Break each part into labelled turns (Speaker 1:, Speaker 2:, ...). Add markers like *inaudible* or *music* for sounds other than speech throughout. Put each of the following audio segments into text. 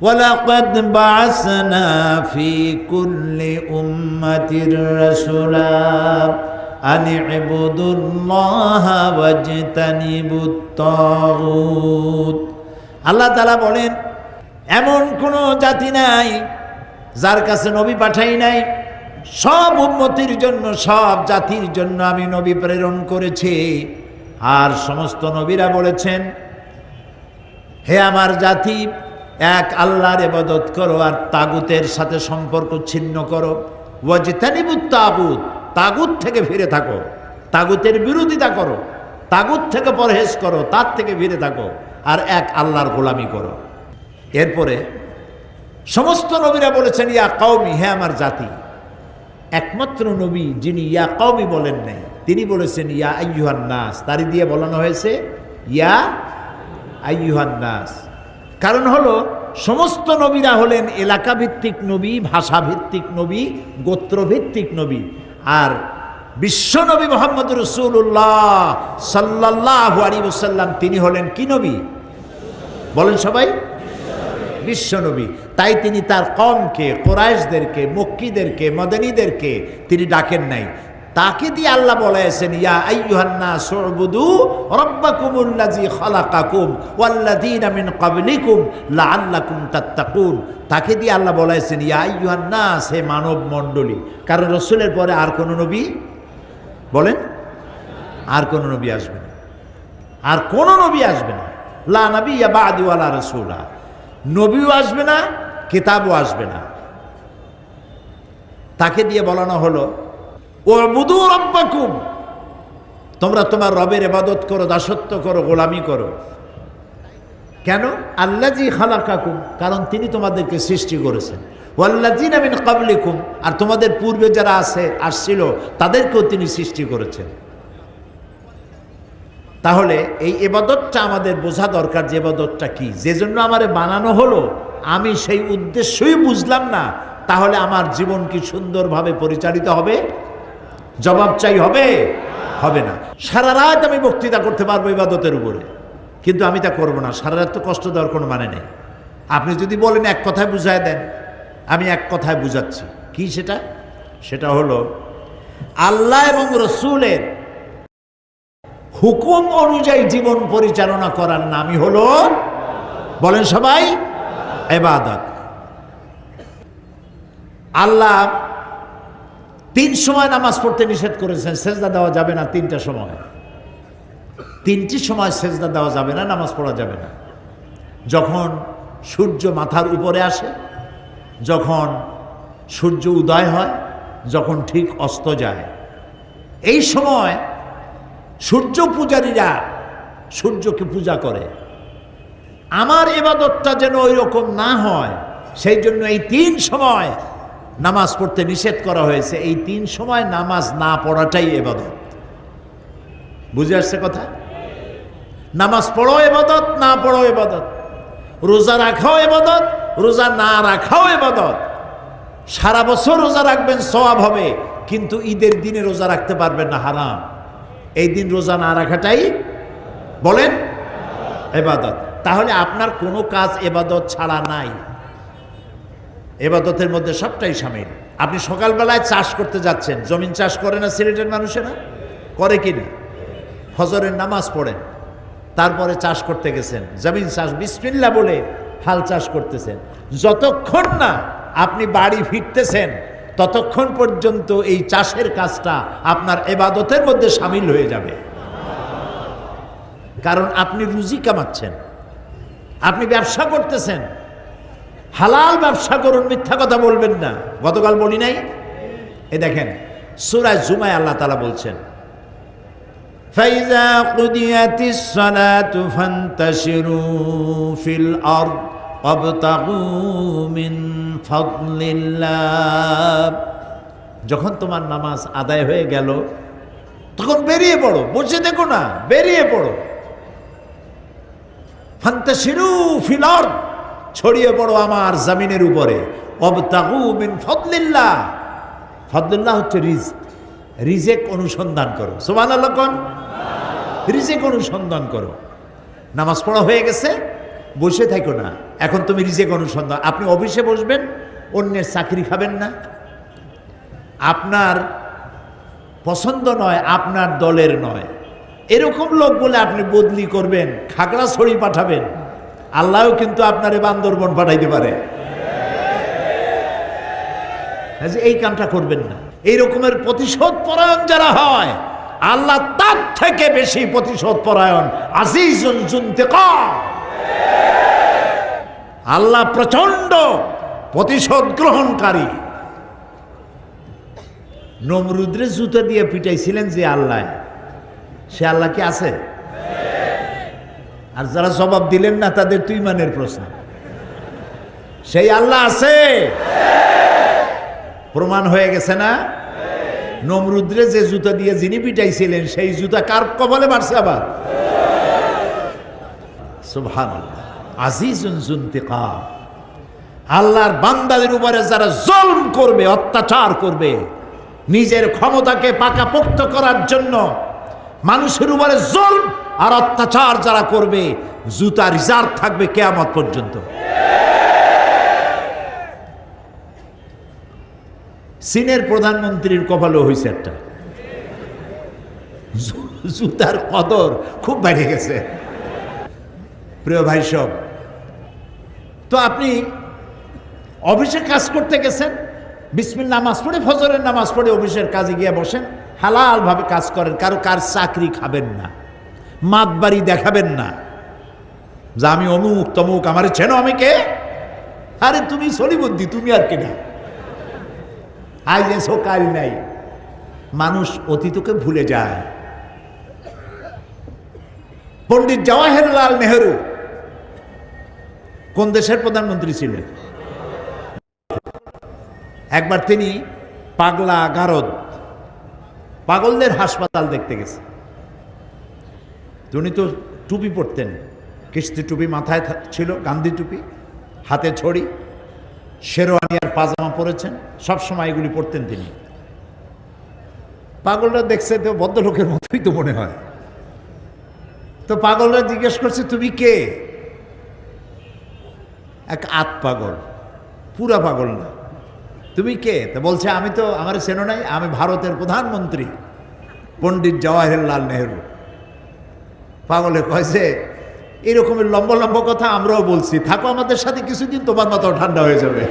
Speaker 1: ولقد بعثنا في كل أمة رسولا أن اعبدوا الله واجتنبوا الطاغوت আল্লাহ তালা বলেন এমন কোন জাতি নাই যার কাছে নবী পাঠাই নাই সব উন্মতির জন্য সব জাতির জন্য আমি নবী প্রেরণ করেছি আর সমস্ত নবীরা বলেছেন হে আমার জাতি এক আল্লাহর এবাদত করো আর তাগুতের সাথে সম্পর্ক ছিন্ন করো। ওয়াজিতানিবুত তাগুত তাগুত থেকে ফিরে থাকো। তাগুতের বিরোধিতা করো, তাগুত থেকে পরহেজ করো, তার থেকে ফিরে থাকো আর এক আল্লাহর গোলামি করো। এরপরে সমস্ত নবীরা বলেছেন, ইয়া কওমি, হে আমার জাতি। একমাত্র নবী যিনি ইয়া কওমি বলেন নাই, তিনি বলেছেন, ইয়া আইয়ুহান নাস। তারই দিয়ে বলানো হয়েছে, ইয়া আইয়ুহান নাস। কারণ হলো, সমস্ত নবীরা হলেন এলাকা ভিত্তিক নবী ভাষা ভিত্তিক নবী, গোত্রভিত্তিক নবী। আর বিশ্ব নবী মোহাম্মদ রসুল্লাহ সাল্লাহ আলী ওসাল্লাম তিনি হলেন কি নবী? বলেন সবাই। বিশ্বনবী তাই তিনি তার কমকে, কোরাইশদেরকে, মক্কিদেরকে, মদনীদেরকে তিনি ডাকেন নাই। তাকে দিয়ে আল্লাহ বলেছেন, ইয়া আইয়ুহান্না সুবুদু রাব্বাকুমুল্লাযী খালাকাকুম ওয়াল্লাযীনা মিন ক্বাবলিকুম লাআল্লাকুম তাত্তাকুন। তাকে দিয়ে আল্লাহ বলেছেন, ইয়া আইয়ুহান্নাস, হে মানব মণ্ডলী কারণ রসুলের পরে আর কোন নবী? বলেন, আর কোন নবী আসবে না। আর কোন নবী আসবে না। লা নবী ইয়া বাদি ওয়ালা রাসূলা। নবীও আসবে না, কিতাবও আসবে না। তাকে দিয়ে বলানো হলো ও তোমরা তোমার রবের এবাদত করো, দাসত্ব করো, গোলামি করো। কেন? আল্লাজি খালাকাকুম, কারণ তিনি তোমাদেরকে সৃষ্টি করেছেন। ওয়াল্লাজিন আমিন কাবলিকুম আর তোমাদের পূর্বে যারা আছে, আসছিল, তাদেরকেও তিনি সৃষ্টি করেছেন। তাহলে এই এবাদতটা আমাদের বোঝা দরকার যে এবাদতটা কি। যে জন্য আমারে বানানো হলো, আমি সেই উদ্দেশ্যই বুঝলাম না। তাহলে আমার জীবন কি সুন্দরভাবে পরিচালিত হবে? জবাব চাই হবে? হবে না। সারা রাত আমি বক্তৃতা করতে পারব ইবাদতের উপরে। কিন্তু আমি তা করব না। সারা রাত তো কষ্ট দেওয়ার কোনো মানে নেই। আপনি যদি বলেন এক কথায় বুঝায় দেন। আমি এক কথায় বুঝাচ্ছি। কি সেটা? সেটা হলো, আল্লাহ এবং রসুলের হুকুম অনুযায়ী জীবন পরিচালনা করার নামই হলো, বলেন সবাই এবাদত আল্লাহ তিন সময় নামাজ পড়তে নিষেধ করেছেন, সেজদা দেওয়া যাবে না তিনটা সময়। তিনটি সময় সেজদা দেওয়া যাবে না, নামাজ পড়া যাবে না। যখন সূর্য মাথার উপরে আসে, যখন সূর্য উদয় হয়, যখন ঠিক অস্ত যায়। এই সময় সূর্য পূজারীরা সূর্যকে পূজা করে। আমার এবাদতটা যেন ওই রকম না হয়, সেই জন্য এই তিন সময় নামাজ পড়তে নিষেধ করা হয়েছে, এই তিন সময় নামাজ না পড়াটাই এবাদত। বুঝে আসছে কথা? নামাজ পড়ো এবাদত, না পড়ো এবাদত। রোজা রাখাও এবাদত, রোজা না রাখাও এবাদত। সারা বছর রোজা রাখবেন, সওয়াব হবে, কিন্তু ঈদের দিনে রোজা রাখতে পারবেন না, হারাম। এই দিন রোজা না রাখাটাই বলেন এবাদত। তাহলে আপনার কোনো কাজ এবাদত ছাড়া নাই। এবাদতের মধ্যে সবটাই সামিল। আপনি সকালবেলায় চাষ করতে যাচ্ছেন। জমিন চাষ করে না সিলেটের মানুষেরা? করে কি না? ফজরের নামাজ পড়েন, তারপরে চাষ করতে গেছেন। জমিন চাষ বিসমিল্লা বলে হাল চাষ করতেছেন। যতক্ষণ না আপনি বাড়ি ফিরতেছেন, ততক্ষণ পর্যন্ত এই চাষের কাজটা আপনার এবাদতের মধ্যে সামিল হয়ে যাবে। কারণ আপনি রুজি কামাচ্ছেন, আপনি ব্যবসা করতেছেন হালাল ব্যবসা করুন মিথ্যা কথা বলবেন না গতকাল বলি নাই এ দেখেন সুরাজ জুমায় আল্লাহ তালা বলছেন فإذا قضيت الصلاة فانتشروا في الأرض وابتغوا من فضل الله যখন তোমার নামাজ আদায় হয়ে গেল তখন বেরিয়ে পড়ো বসে দেখো না বেরিয়ে পড়ো ফান্তাশিরু ফিল আরদ ছড়িয়ে পড়ো আমার জামিনের উপরে। অবতাগু মিন ফদলিল্লাহ। ফদলিল্লাহ হচ্ছে রিজ রিজেক অনুসন্ধান করো। সোমান আল্লাহ রিজেক অনুসন্ধান করো। নামাজ পড়া হয়ে গেছে, বসে থাকো না। এখন তুমি রিজেক অনুসন্ধান, আপনি অফিসে বসবেন, অন্যের চাকরি খাবেন না। আপনার পছন্দ নয়, আপনার দলের নয়। এরকম লোক বলে আপনি বদলি করবেন, খাগড়াছড়ি পাঠাবেন। আল্লাহও কিন্তু আপনার আপনারে বান্দরবন পাঠাইতে পারে। এই কামটা করবেন না। এই রকমের প্রতিশোধ পরায়ণ যারা হয়, আল্লাহ তার থেকে বেশি প্রতিশোধ পরায়ণ আজিজুল জুন্তেকাম আল্লাহ প্রচণ্ড প্রতিশোধ গ্রহণকারী। নমরুদ্রে জুতো দিয়ে পিটাইছিলেন যে আল্লাহ। সে আল্লাহ কি আছে? আর যারা জবাব দিলেন না, তাদের তুই মানের প্রশ্ন। সেই আল্লাহ আছে? প্রমাণ হয়ে গেছে না? নমরুদ্রে যে জুতা দিয়ে যিনি পিটাইছিলেন, সেই জুতা কার কবলে মারছে আবার? সুবহানাল্লাহ। আজিজুন জুন্তিকাম আল্লাহর বান্দাদের উপরে যারা জলম করবে, অত্যাচার করবে, নিজের ক্ষমতাকে পাকাপোক্ত করার জন্য মানুষের উপরে জলম আর অত্যাচার যারা করবে, জুতা রিজার্ভ থাকবে কেয়ামত পর্যন্ত। চীনের প্রধানমন্ত্রীর কপালও হয়েছে একটা। জুতার কদর খুব বেড়ে গেছে। প্রিয় ভাই সব, তো আপনি অফিসে কাজ করতে গেছেন বিসমিল নামাজ পড়ে, ফজরের নামাজ পড়ে অফিসের কাজে গিয়ে বসেন, হালালভাবে কাজ করেন, কারও কার চাকরি খাবেন না। মাতবাড়ি দেখাবেন না। যে আমি অমুক তমুক, আমার চেনো আমি কে? আরে তুমি সলিবুদ্ধি তুমি আর কেনা আজ এসো কাল নাই। মানুষ অতীতকে ভুলে যায়। পণ্ডিত জওয়াহরলাল নেহরু কোন দেশের প্রধানমন্ত্রী ছিলেন? একবার তিনি পাগলা গারদ, পাগলদের হাসপাতাল দেখতে গেছে উনি তো টুপি পরতেন। কিস্তি টুপি মাথায় ছিল, গান্ধী টুপি, হাতে ছড়ি, শেরওয়ানি আর পাজামা পরেছেন সবসময় এগুলি পরতেন তিনি। পাগলরা দেখছে তো ভদ্রলোকের মতোই তো মনে হয়। তো পাগলরা জিজ্ঞেস করছে, তুমি কে? এক আত পাগল, পুরা পাগল না। তুমি কে? তো বলছে, আমি তো আমার চেনো নাই, আমি ভারতের প্রধানমন্ত্রী, পণ্ডিত জওয়াহরলাল নেহরু। পাগলে কয়েছে এরকমের লম্বা লম্বা কথা আমরাও বলছি। থাকো আমাদের সাথে, কিছুদিন তোমার মাথাও ঠান্ডা হয়ে যাবে।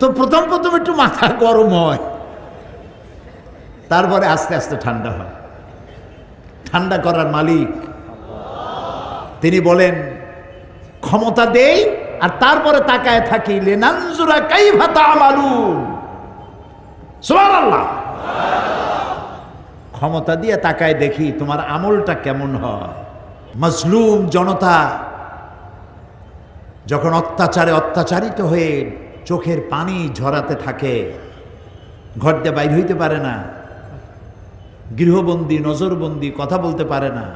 Speaker 1: তো প্রথম প্রথম একটু মাথা গরম হয়। তারপরে আস্তে আস্তে ঠান্ডা হয়। ঠান্ডা করার মালিক। তিনি বলেন, ক্ষমতা দেই, আর তারপরে তাকায় থাকি। লেনানজুরা কাইফা তামালুন সুবহানাল্লাহ। ক্ষমতা দিয়ে তাকায় দেখি তোমার আমলটা কেমন হয়। মজলুম জনতা যখন অত্যাচারে অত্যাচারিত হয়ে চোখের পানি ঝরাতে থাকে, ঘর দিয়ে বাইর হইতে পারে না, গৃহবন্দী, নজরবন্দি কথা বলতে পারে না,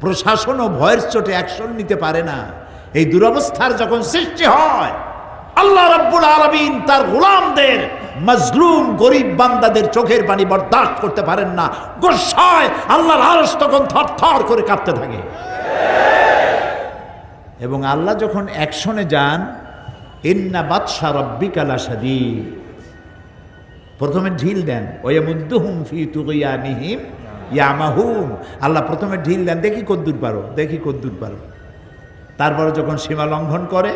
Speaker 1: প্রশাসনও ভয়ের চোটে অ্যাকশন নিতে পারে না। এই দুরবস্থার যখন সৃষ্টি হয় আল্লাহ রাব্বুল আলামিন তার গোলামদের, মজলুম, গরিব বান্দাদের চোখের পানি বরদাস্ত করতে পারেন না। গোসায় আল্লাহর আরস তখন থর থর করে কাঁপতে থাকে। এবং আল্লাহ যখন অ্যাকশনে যান, ইন্না বাদশা রব্বিকালা সাদীদ প্রথমে ঢিল দেন ওয়ামুদ্দুহুম ফি তুগিয়ানিহিম ইয়ামাহুম আল্লাহ প্রথমে ঢিল দেন, দেখি কদ্দুর পারো, দেখি কদ্দুর পারো। তারপরে যখন সীমা লঙ্ঘন করে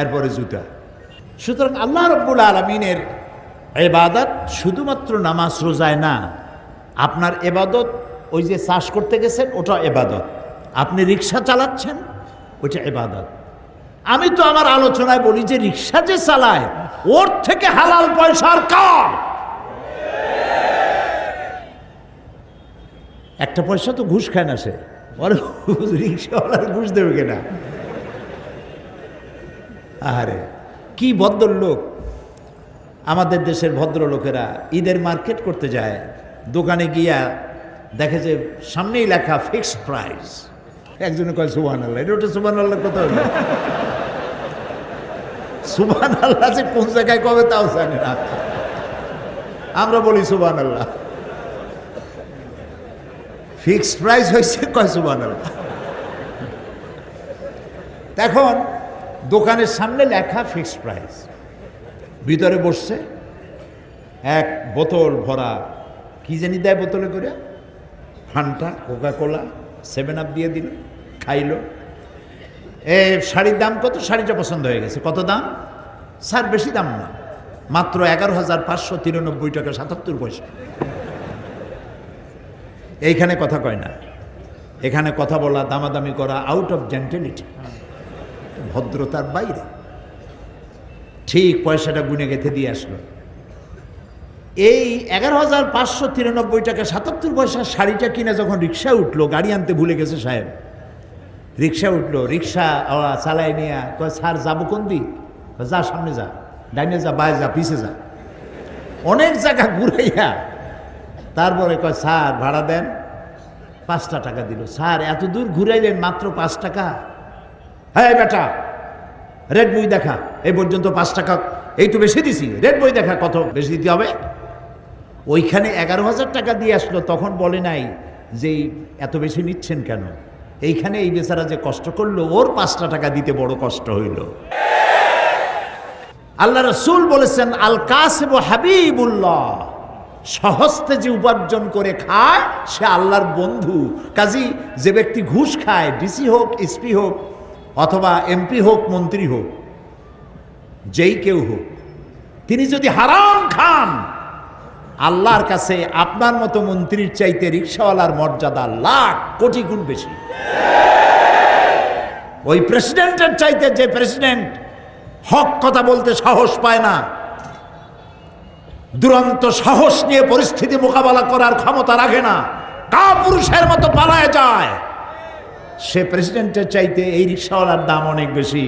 Speaker 1: এরপরে জুতা। সুতরাং আল্লাহ রব্বুল আলমিনের এবাদত শুধুমাত্র নামাজ রোজায় না, আপনার এবাদত ওই যে চাষ করতে গেছেন ওটা এবাদত আপনি রিক্সা চালাচ্ছেন, ওইটা এবাদত আমি তো আমার আলোচনায় বলি যে রিক্সা যে চালায়, ওর থেকে হালাল পয়সার কার? একটা পয়সা তো ঘুষ খায় না সে। রিক্সাওয়ালার ঘুষ দেবে কিনা? আহারে, কি ভদ্র লোক আমাদের দেশের ভদ্র লোকেরা ঈদের মার্কেট করতে যায়, দোকানে গিয়া দেখে যে সামনেই লেখা ফিক্সড প্রাইস একজনে কয় সুবান আল্লাহ এটা ওটা সুবান আল্লাহ কত? সুবান আল্লাহ যে কোন জায়গায় কবে তাও জানে না। আমরা বলি সুবান আল্লাহ ফিক্সড প্রাইস হয়েছে, কয় সুবান আল্লাহ এখন দোকানের সামনে লেখা ফিক্সড প্রাইস ভিতরে বসছে এক বোতল ভরা, কি জানি দেয় বোতলে করে? Fanta Coca Cola seven up দিয়ে দিল, খাইলো। এ, শাড়ির দাম কত? শাড়িটা পছন্দ হয়ে গেছে। কত দাম? স্যার, বেশি দাম না। মাত্র এগারো হাজার পাঁচশো তিরানব্বই টাকা, সাতাত্তর পয়সা। এইখানে কথা কয় না। এখানে কথা বলা, দামাদামি করা আউট অফ জেন্টেলিটি ভদ্রতার বাইরে। ঠিক পয়সাটা গুনে গেঁথে দিয়ে আসলো। এই এগারো হাজার পাঁচশো তিরানব্বই টাকা সাতাত্তর পয়সা শাড়িটা কিনে যখন রিক্সা উঠল, গাড়ি আনতে ভুলে গেছে সাহেব। রিক্সা উঠল, রিক্সা চালাই নিয়ে কয়, স্যার, যাব কোন দিক? যা, সামনে যা, ডাইনে যা, বায়ে যা, পিছে যা। অনেক জায়গা ঘুরাইয়া তারপরে কয়, স্যার, ভাড়া দেন, পাঁচটা টাকা দিল। স্যার, এত দূর ঘুরাইলেন মাত্র পাঁচ টাকা? হ্যাঁ বেটা। রেড বই দেখা এই পর্যন্ত পাঁচ টাকা। এই তো বেশি দিছি। রেড বই দেখা, কত বেশি দিতে হবে? ওইখানে এগারো হাজার টাকা দিয়ে আসলো, তখন বলে নাই যে এত বেশি নিচ্ছেন কেন? এইখানে এই বেচারা যে কষ্ট করল, ওর পাঁচটা টাকা দিতে বড় কষ্ট হইল। আল্লাহ রসুল বলেছেন, আল কাসেব হাবিবুল্লাহ। সহস্তে যে উপার্জন করে খায়, সে আল্লাহর বন্ধু। কাজী, যে ব্যক্তি ঘুষ খায়, ডিসি হোক, এসপি হোক অথবা এমপি হোক, মন্ত্রী হোক, যেই কেউ হোক, তিনি যদি হারাম খান, আল্লাহর কাছে আপনার মতো মন্ত্রীর চাইতে রিক্সাওয়ালার মর্যাদা লাখ কোটি গুণ বেশি। ওই প্রেসিডেন্টের চাইতে যে প্রেসিডেন্ট হক কথা বলতে সাহস পায় না, দুরন্ত সাহস নিয়ে পরিস্থিতি মোকাবেলা করার ক্ষমতা রাখে না কা পুরুষের মতো পালায় যায়। সে প্রেসিডেন্টের চাইতে এই রিক্সাওয়ালার দাম অনেক বেশি।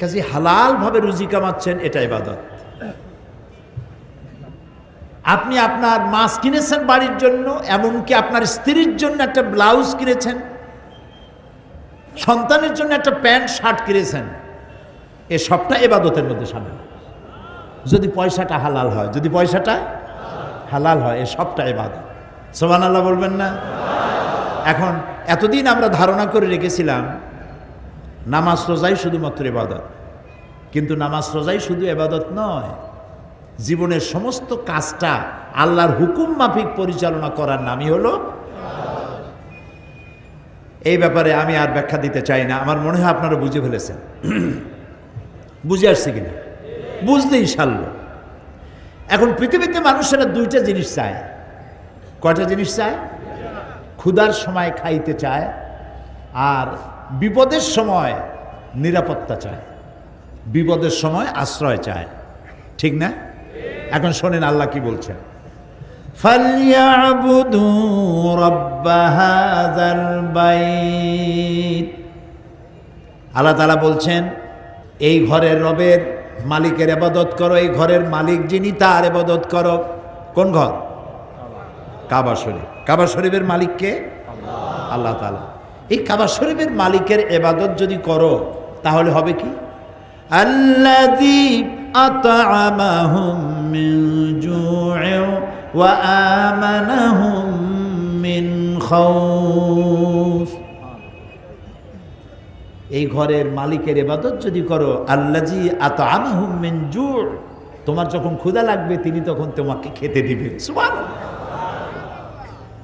Speaker 1: কাজে হালাল ভাবে রুজি কামাচ্ছেন, এটা ইবাদত। আপনি আপনার মাছ কিনেছেন বাড়ির জন্য, এমনকি আপনার স্ত্রীর জন্য একটা ব্লাউজ কিনেছেন, সন্তানের জন্য একটা প্যান্ট, শার্ট কিনেছেন। এ সবটা এবাদতের মধ্যে সামিল। যদি পয়সাটা হালাল হয়, যদি পয়সাটা হালাল হয়, এ সবটা এবাদত সোমান আল্লাহ বলবেন না? এখন এতদিন আমরা ধারণা করে রেখেছিলাম, নামাজ রোজাই শুধুমাত্র এবাদত কিন্তু নামাজ রোজাই শুধু এবাদত নয়, জীবনের সমস্ত কাজটা আল্লাহর হুকুম মাফিক পরিচালনা করার নামই হলো এই ব্যাপারে আমি আর ব্যাখ্যা দিতে চাই না, আমার মনে হয় আপনারা বুঝে ফেলেছেন। *clears throat* বুঝে আসছে কিনা? বুঝলেই সারল এখন পৃথিবীতে মানুষেরা দুইটা জিনিস চায় কয়টা জিনিস চায়? ক্ষুধার সময় খাইতে চায় আর বিপদের সময় নিরাপত্তা চায়। বিপদের সময় আশ্রয় চায়। ঠিক না? এখন শোনেন আল্লাহ কি বলছেন। আল্লাহ তালা বলছেন, এই ঘরের রবের মালিকের আবাদত করো, এই ঘরের মালিক যিনি তার আবাদত করো। কোন ঘর? কাবা শরীফ। কাবা শরীফের মালিককে আল্লাহ। তালা এই কাবা শরীফের মালিকের এবাদত যদি করো, তাহলে হবে কি? এই ঘরের মালিকের এবাদত যদি করো আল্লাজি আত আমাহুম মিন তোমার যখন ক্ষুধা লাগবে, তিনি তখন তোমাকে খেতে দিবেন। সুবহানাল্লাহ ওয়া আমানাহুম মিন খাউফ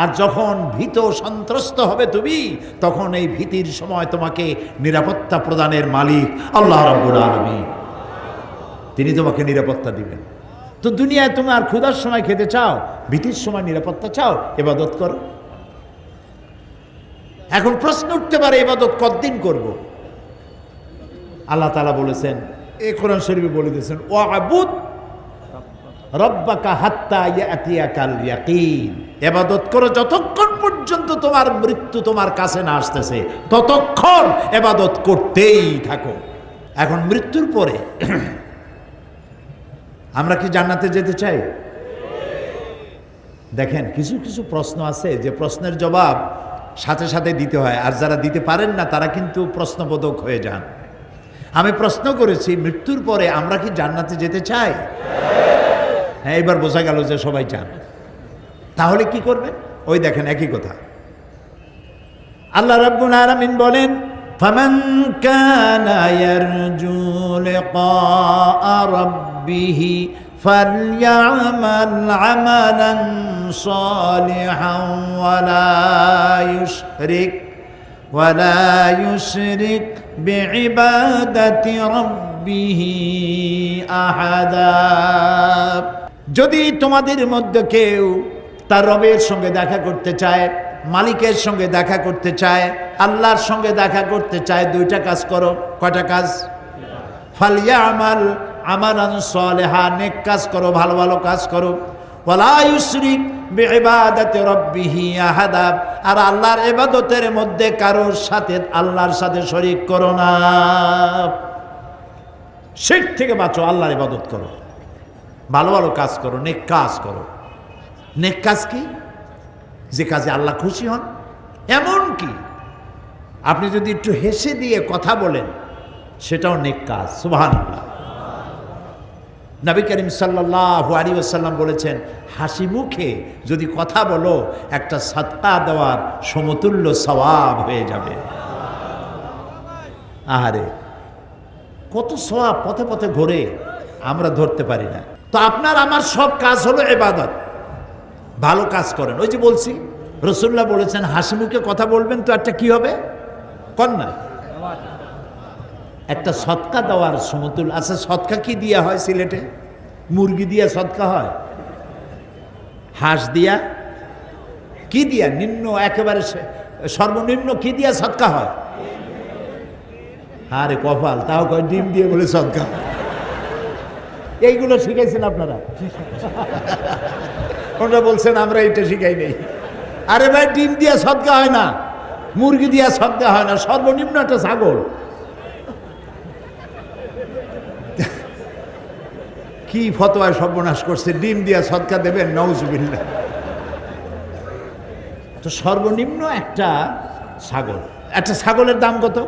Speaker 1: আর যখন ভীত সন্ত্রস্ত হবে তুমি, তখন এই ভীতির সময় তোমাকে নিরাপত্তা প্রদানের মালিক আল্লাহ রাব্বুল আলামিন। তিনি তোমাকে নিরাপত্তা দিবেন। তো দুনিয়ায় তুমি আর ক্ষুধার সময় খেতে চাও, ভীতির সময় নিরাপত্তা চাও, এবাদত করো। এখন প্রশ্ন উঠতে পারে, এবাদত কতদিন করব? আল্লাহ তালা বলেছেন এ কোরআন শরীফে বলে দিয়েছেন ও আবুদ রব্বাকা হাত্তা ইয়াতিয়াকাল ইয়াকিন। এবাদত করো যতক্ষণ পর্যন্ত তোমার মৃত্যু তোমার কাছে না আসতেছে, ততক্ষণ এবাদত করতেই থাকো। এখন মৃত্যুর পরে *clears throat* আমরা কি জান্নাতে যেতে চাই? দেখেন, কিছু কিছু প্রশ্ন আছে যে প্রশ্নের জবাব সাথে সাথে দিতে হয়, আর যারা দিতে পারেন না, তারা কিন্তু প্রশ্নবোধক হয়ে যান। আমি প্রশ্ন করেছি, মৃত্যুর পরে আমরা কি জান্নাতে যেতে চাই? হ্যাঁ এবার বোঝা গেল যে সবাই চান তাহলে কি করবেন ওই দেখেন একই কথা আল্লাহ রাব্বুল আলামিন বলেন ফামান কানা ইয়ারজু লিqa'a রাব্বিহ فليعمل عملا صالحا ولا يشرك ولا يشرك بعبادة ربه أحدا যদি তোমাদের মধ্যে কেউ তার রবের সঙ্গে দেখা করতে চায়, মালিকের সঙ্গে দেখা করতে চায়, আল্লাহর সঙ্গে দেখা করতে চায়, দুইটা কাজ করো। কয়টা কাজ? ফালিয়া আমাল আমালান সলেহা, নেক কাজ করো, ভালো ভালো কাজ করো। ওয়ালা ইউশরিক বিইবাদাতি রাব্বিহি আহাদা, আর আল্লাহর ইবাদতের মধ্যে কারোর সাথে, আল্লাহর সাথে শরীক করো না। শিরক থেকে বাঁচো, আল্লাহর ইবাদত করো। ভালো ভালো কাজ করো, নেক কাজ করো। নেক কাজ কি? যে কাজে আল্লাহ খুশি হন। এমন কি? আপনি যদি একটু হেসে দিয়ে কথা বলেন, সেটাও নেক কাজ। সুবহানাল্লাহ। নবী করিম সাল্লাহ আলী আসাল্লাম বলেছেন, হাসি মুখে যদি কথা বলো, একটা সৎকা দেওয়ার সমতুল্য সওয়াব হয়ে যাবে। আহারে, কত সওয়াব পথে পথে ঘোরে, আমরা ধরতে পারি না। তো আপনার আমার সব কাজ হলো এবাদত। ভালো কাজ করেন। ওই যে বলছি রসুল্লাহ বলেছেন, হাসি মুখে কথা বলবেন তো একটা কি হবে? কন্যা একটা সৎকা দেওয়ার সমতুল আচ্ছা সৎকা কি দিয়া হয় সিলেটে? মুরগি দিয়া সৎকা হয়? হাঁস দিয়া? কি দিয়া? নিম্ন, একেবারে সর্বনিম্ন কি দিয়া সৎকা হয়? আরে কপাল, তাও কয় ডিম দিয়ে বলে সৎকা। হয়। এইগুলো শিখাইছেন আপনারা? ওনারা বলছেন, আমরা এটা শিখাই নেই। আরে ভাই, ডিম দিয়া সৎকা হয় না, মুরগি দিয়া সৎকা হয় না, সর্বনিম্ন একটা ছাগল। কি ফতোয়ায় সর্বনাশ করছে, ডিম দিয়া সৎকা দেবেন নৌজবিল্লা তো সর্বনিম্ন একটা ছাগল। একটা ছাগলের দাম কত?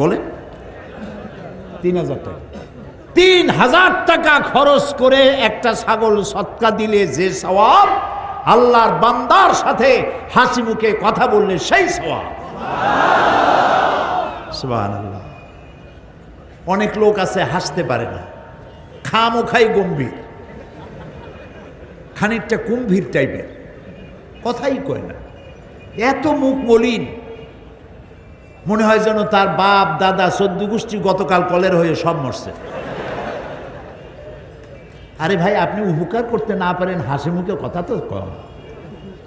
Speaker 1: বলে তিন হাজার টাকা। তিন হাজার টাকা খরচ করে একটা ছাগল সৎকা দিলে যে সওয়াব, আল্লাহর বান্দার সাথে হাসি মুখে কথা বললে সেই সওয়াব। অনেক লোক আছে, হাসতে পারে না। খামো খাই গম্ভীর। খানিকটা কুম্ভীর টাইপের। কথাই কয় না। এত মুখ মলিন। মনে হয় যেন তার বাপ, দাদা সদ্য গোষ্ঠী গতকাল কলের হয়ে সব মরছে। আরে ভাই, আপনি উপকার করতে না পারেন, হাসি মুখে কথা তো কম।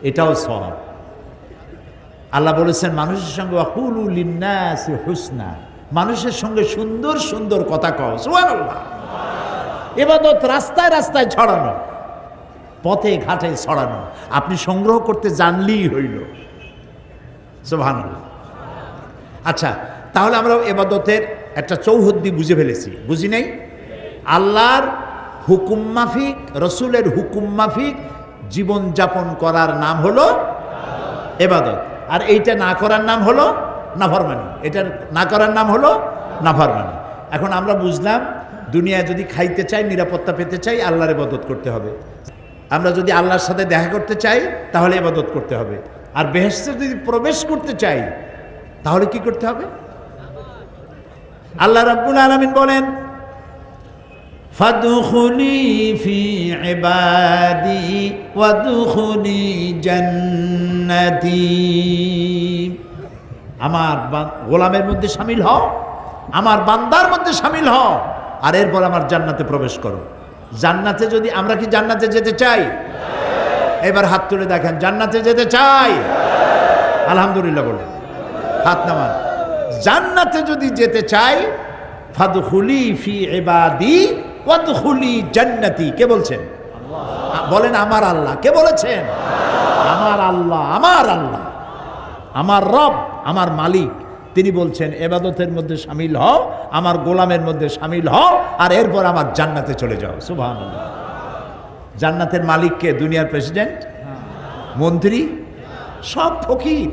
Speaker 1: এটাও সব আল্লাহ বলেছেন, মানুষের সঙ্গে হুসনা। মানুষের সঙ্গে সুন্দর সুন্দর কথা কও। এবাদত রাস্তায় রাস্তায় ছড়ানো, পথে ঘাটে ছড়ানো। আপনি সংগ্রহ করতে জানলেই হইল। সুবহানাল্লাহ। আচ্ছা তাহলে আমরা এবাদতের একটা চৌহদ্দি বুঝে ফেলেছি। বুঝি নাই? আল্লাহর হুকুম মাফিক, রসুলের হুকুম মাফিক জীবনযাপন করার নাম হলো এবাদত। আর এইটা না করার নাম হলো নাফরমানি। এটা না করার নাম হলো নাফরমানি। এখন আমরা বুঝলাম, দুনিয়ায় যদি খাইতে চাই, নিরাপত্তা পেতে চাই, আল্লাহর এবাদত করতে হবে। আমরা যদি আল্লাহর সাথে দেখা করতে চাই, তাহলে এবাদত করতে হবে। আর বেহেস্তে যদি প্রবেশ করতে চাই, তাহলে কি করতে হবে? আল্লাহ রাব্বুল আলামিন বলেন ফাদখুলি ফি ইবাদি ওয়াদখুলি জান্নাতি আমার গোলামের মধ্যে শামিল হও, আমার বান্দার মধ্যে শামিল হও, আর এরপর আমার জান্নাতে প্রবেশ করো। জান্নাতে যদি আমরা কি জান্নাতে যেতে চাই? এবার হাত তুলে দেখেন, জান্নাতে যেতে চাই? আলহামদুলিল্লাহ বলেন হাত নামান। জান্নাতে যদি যেতে চাই, ফাদখুলি ফি ইবাদি ওয়াদখুলি জান্নাতি। কে বলছেন? বলেন আমার আল্লাহ। কে বলেছেন? আমার আল্লাহ আমার আল্লাহ। আমার রব, আমার মালিক। তিনি বলছেন, এবাদতের মধ্যে সামিল হও, আমার গোলামের মধ্যে সামিল হও, আর এরপর আমার জান্নাতে চলে যাও। সুবহান জান্নাতের মালিককে দুনিয়ার প্রেসিডেন্ট? মন্ত্রী? সব ফকির।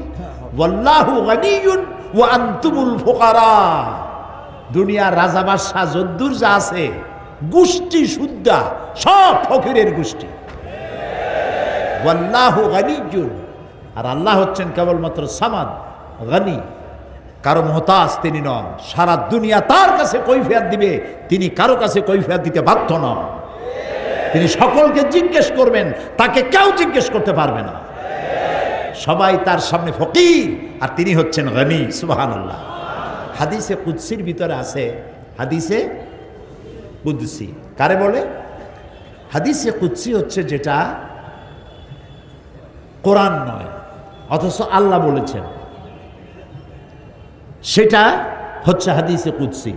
Speaker 1: দুনিয়ার রাজা বাদশাহ যদ্দুর যা আছে গোষ্ঠী শুদ্ধা, সব ফকিরের গোষ্ঠী। আর আল্লাহ হচ্ছেন কেবলমাত্র সামাদ, গানি। কারও মহতাজ তিনি নন, সারা দুনিয়া তার কাছে কৈফিয়াত দিবে, তিনি কারও কাছে কৈফিয়াত দিতে বাধ্য নন। তিনি সকলকে জিজ্ঞেস করবেন, তাকে কেউ জিজ্ঞেস করতে পারবে না। সবাই তার সামনে ফকির, আর তিনি হচ্ছেন গনি আল্লাহ হাদিসে কুৎসির ভিতরে আছে, হাদিসে কুদ্সি কারে বলে? হাদিসে কুদ্সি হচ্ছে যেটা কোরআন নয়, অথচ আল্লাহ বলেছেন। সেটা হচ্ছে হাদিসে কুদ্সি।